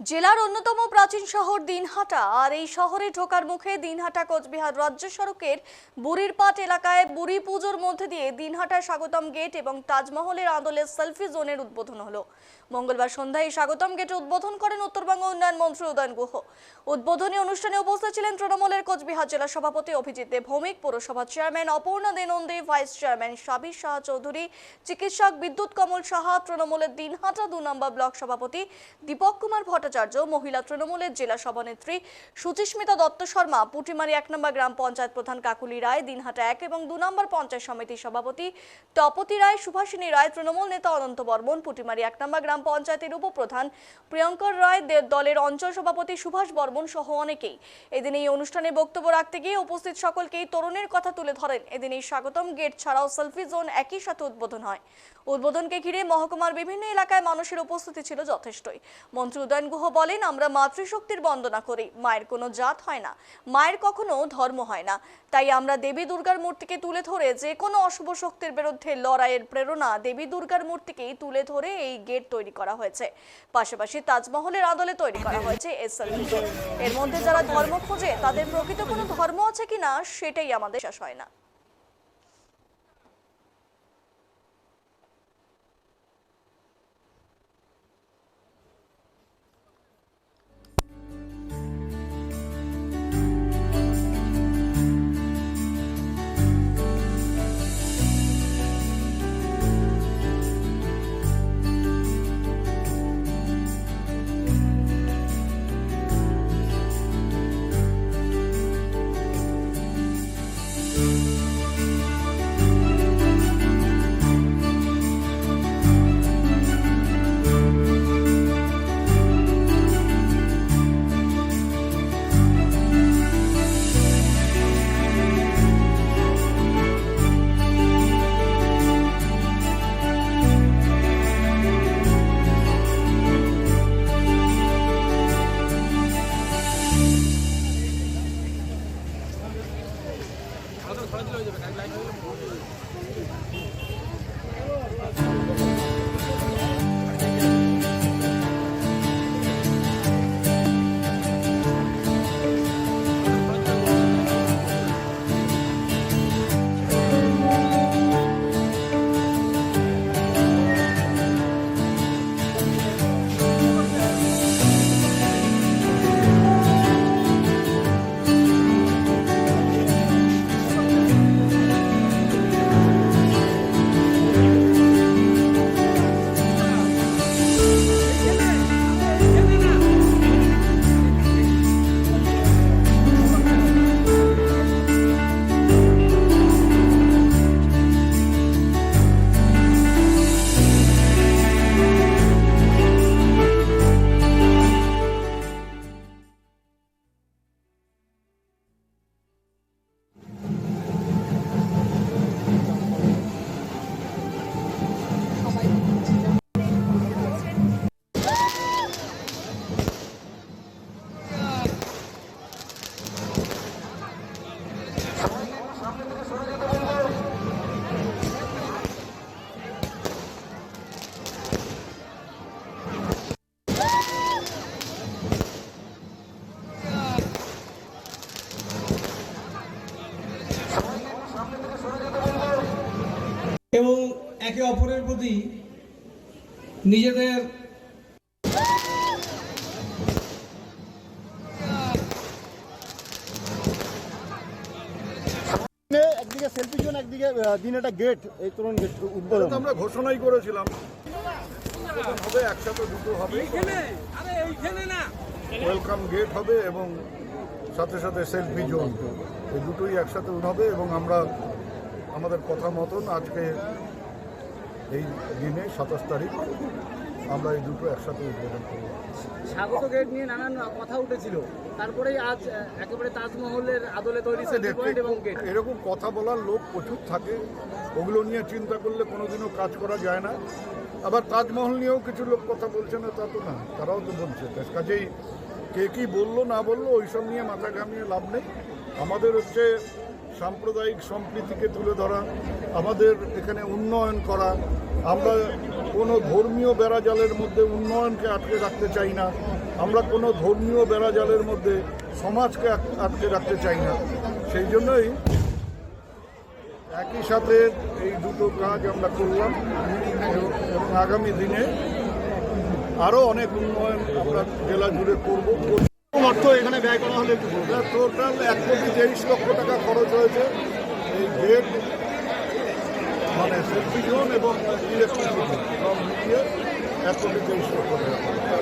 জেলার অন্যতম প্রাচীন শহর দিনহাটা, আর এই শহরে ঢোকার মুখে দিনহাটা, কোচবিহার রাজ্য সড়কের বুড়িরপাট এলাকায় বুড়ি পুজোর মধ্যে দিয়ে দিনহাটা স্বাগতম গেট এবং তাজমহলের আদলে সেলফি জোনের উদ্বোধন হলো। মঙ্গলবার সন্ধ্যায় স্বাগতম গেট উদ্বোধন করেন উত্তরবঙ্গ উন্নয়ন মন্ত্রী উদয়ন গুহ। উদ্বোধনী অনুষ্ঠানে উপস্থিত ছিলেন তৃণমূলের কোচবিহার জেলা সভাপতি অভিজিৎ দেব ভৌমিক, পৌরসভা চেয়ারম্যান অপর্ণা দেনন্দে, ভাইস চেয়ারম্যান সাবির শাহ চৌধুরী, চিকিৎসক বিদ্যুৎ কমল সাহা, তৃণমূলের দিনহাটা দু নম্বর ব্লক সভাপতি দীপক কুমার ভট্টাচার্য মহিলা তৃণমূলের জেলা সভানেত্রী সুচিস্মিতা দত্ত শর্মা, পুটিমারি এক নম্বর গ্রাম পঞ্চায়েত প্রধান কাকুলি রায়, দিনহাটা এক এবং দু নম্বর পঞ্চায়েত সমিতির সভাপতি তপতি রায়, সুভাষিনী রায়, তৃণমূল নেতা অনন্ত বর্মন, পুটিমারি এক নম্বর গ্রাম পঞ্চায়েতের উপপ্রধান প্রিয়ঙ্কর রায় দলের অঞ্চল সভাপতি সুভাষ বর্মন সহ অনেকেই। এদিন এই অনুষ্ঠানে বক্তব্য রাখতে গিয়ে উপস্থিত সকলকেই তরুণের কথা তুলে ধরেন। এদিন এই স্বাগতম গেট ছাড়াও সেলফি জোন একই সাথে উদ্বোধন হয়। উদ্বোধনকে ঘিরে মহকুমার বিভিন্ন এলাকায় মানুষের উপস্থিতি ছিল যথেষ্টই। মন্ত্রী উদয়ন গুহ বলেন, আমরা মাতৃশক্তির বন্দনা করি। মায়ের কোনো জাত হয় না। মায়ের কখনো ধর্ম হয় না। তাই আমরা দেবী দুর্গার মূর্তিকে তুলে ধরে যে কোনো অশুভ শক্তির বিরুদ্ধে লড়াইয়ের প্রেরণা দেবী দুর্গার মূর্তিকেই তুলে ধরে এই গেট তৈরি করা হয়েছে। পাশাপাশি তাজমহলের আদলে তৈরি করা হয়েছে সেলফি এর মধ্যে যারা ধর্ম খোঁজে, তাদের প্রকৃত কোনো ধর্ম আছে কিনা, সেটাই আমাদের শেষ হয় না। এবং একে অপরের প্রতি নিজেদের একদিকে সেলফি জোন একদিকে দিন একটা গেট এই তরুণ গেট উদ্বোধন। আমরা ঘোষণাই করেছিলাম। হবে একসাথে দুটো হবে। ওয়েলকাম গেট হবে এবং সাথে সাথে সেলফি জোন এই দুটোই একসাথে হবে এবং আমরা আমাদের কথা মতন আজকে এই দিনে সাতাশ তারিখ আমরা এই দুটো একসাথে উদ্বোধন করব। স্বাগত গেট নিয়ে নানান কথা উঠেছিল। তারপরেই আজ একেবারে তাজমহলের আদলে তৈরি এবং এরকম কথা বলার লোক প্রচুর থাকে। ওগুলো নিয়ে চিন্তা করলে কোনোদিনও কাজ করা যায় না। আবার তাজমহল নিয়েও কিছু লোক কথা বলছে না তা তো না তারাও তো বলছে। কাজেই কে কি বলল না বলল ওইসব নিয়ে মাথা ঘামিয়ে লাভ নেই। আমাদের হচ্ছে সাম্প্রদায়িক সম্প্রীতিকে তুলে ধরা, আমাদের এখানে উন্নয়ন করা, আমরা কোনো ধর্মীয় বেড়াজালের মধ্যে উন্নয়নকে আটকে রাখতে চাই না, আমরা কোনো ধর্মীয় বেড়াজালের মধ্যে সমাজকে আটকে রাখতে চাই না। সেই জন্যই একই সাথে এই দুটো কাজ আমরা করলাম। এবং আগামী দিনে আরও অনেক উন্নয়ন আমরা জেলা জুড়ে করব। অর্থ এখানে ব্যয় করা হলে একটু। টোটাল এক কোটি তেইশ লক্ষ টাকা খরচ হয়েছে এই গেট মানে সেফটি জোন এবং ইলেকট্রিসিটি সব মিলিয়ে এক কোটি তেইশ লক্ষ টাকা।